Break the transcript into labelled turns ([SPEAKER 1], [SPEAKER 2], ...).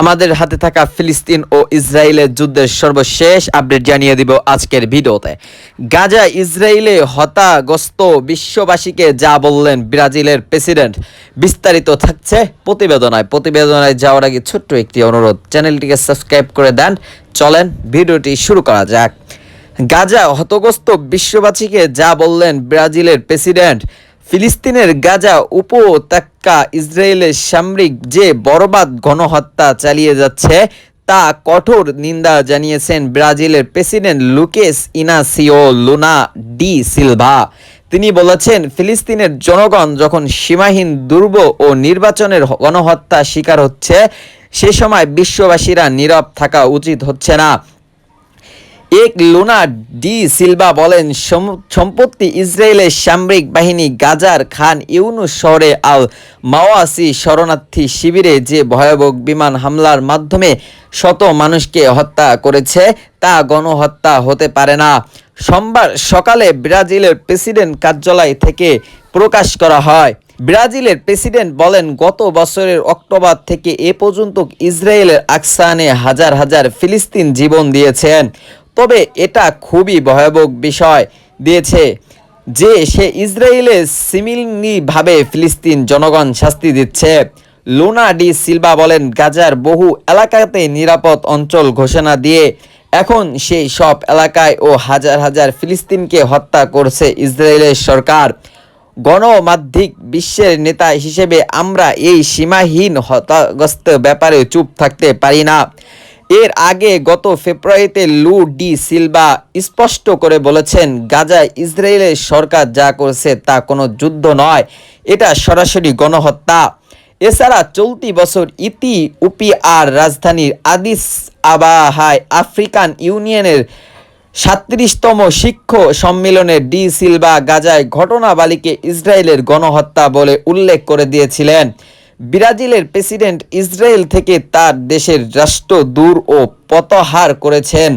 [SPEAKER 1] আমাদের হাতে থাকা ফিলিস্তিন ও ইসরায়েলের যুদ্ধের সর্বশেষ আপডেট জানিয়ে দিব আজকের ভিডিওতে। গাজা, ইসরায়েলে হতাগ্রস্ত বিশ্ববাসীকে যা বললেন ব্রাজিলের প্রেসিডেন্ট, বিস্তারিত থাকছে প্রতিবেদনায়। প্রতিবেদনায় যাওয়ার আগে ছোট্ট একটি অনুরোধ, চ্যানেলটিকে সাবস্ক্রাইব করে দেন। চলেন ভিডিওটি শুরু করা যাক। গাজা হতগ্রস্ত বিশ্ববাসীকে যা বললেন ব্রাজিলের প্রেসিডেন্ট ফিলিস্তিনের গাজা উপত্যকা ইসরায়েলের সামরিক যে বরবাদ গণহত্যা চালিয়ে যাচ্ছে, তা কঠোর নিন্দা জানিয়েছেন ব্রাজিলের president Luiz Inacio Lula da Silva. তিনি বলেছেন, ফিলিস্তিনের জনগণ যখন সীমাহীন দুর্ব ও নির্বাচনের গণহত্যা শিকার হচ্ছে, সে সময় বিশ্ববাসীরা নীরব থাকা উচিত হচ্ছে না। এক লোনা ডি সিলভা বলেন, সম- সম্প্রতি ইসরায়েলের সামরিক বাহিনী গাজার খান ইউনুস শহরে আল মাওয়াসি শরণার্থী শিবিরে যে ভয়াবহ বিমান হামলার মাধ্যমে শত মানুষকে হত্যা করেছে, তা গণহত্যা হতে পারে না। সোমবার সকালে ব্রাজিলের প্রেসিডেন্ট কার্যালয় থেকে প্রকাশ করা হয়। ব্রাজিলের প্রেসিডেন্ট বলেন, গত বছরের অক্টোবর থেকে এ পর্যন্ত ইসরায়েলের আকসানে হাজার হাজার ফিলিস্তিন জীবন দিয়েছেন। তবে এটা খুবই ভয়াবহ বিষয় দিয়েছে যে সে ইসরায়েলে সিমিলনিভাবে ফিলিস্তিন জনগণ শাস্তি দিচ্ছে। লুনা ডি সিলভা বলেন, গাজার বহু এলাকাতে নিরাপদ অঞ্চল ঘোষণা দিয়ে এখন সেই সব এলাকায় ও হাজার হাজার ফিলিস্তিনকে হত্যা করছে ইসরায়েলের সরকার। গণমাধ্যিক বিশ্বের নেতা হিসেবে আমরা এই সীমাহীন হতাগ্রস্ত ব্যাপারে চুপ থাকতে পারি না। এর আগে গত ফেব্রুয়ারিতে লু ডি সিলভা স্পষ্ট করে বলেছেন, গাজায় ইসরায়েলের সরকার যা করছে তা কোনো যুদ্ধ নয়, এটা সরাসরি গণহত্যা। এছাড়া চলতি বছর ইতি উপিআর রাজধানীর আদিস আবাহায় আফ্রিকান ইউনিয়নের সাত্রিশতম শিক্ষ সম্মেলনে ডি সিলভা গাজায় ঘটনাবালিকে ইসরায়েলের গণহত্যা বলে উল্লেখ করে দিয়েছিলেন। ব্রাজিলের প্রেসিডেন্ট ইসরায়েল থেকে তার দেশের রাষ্ট্র দূর ও পতহার করেছেন।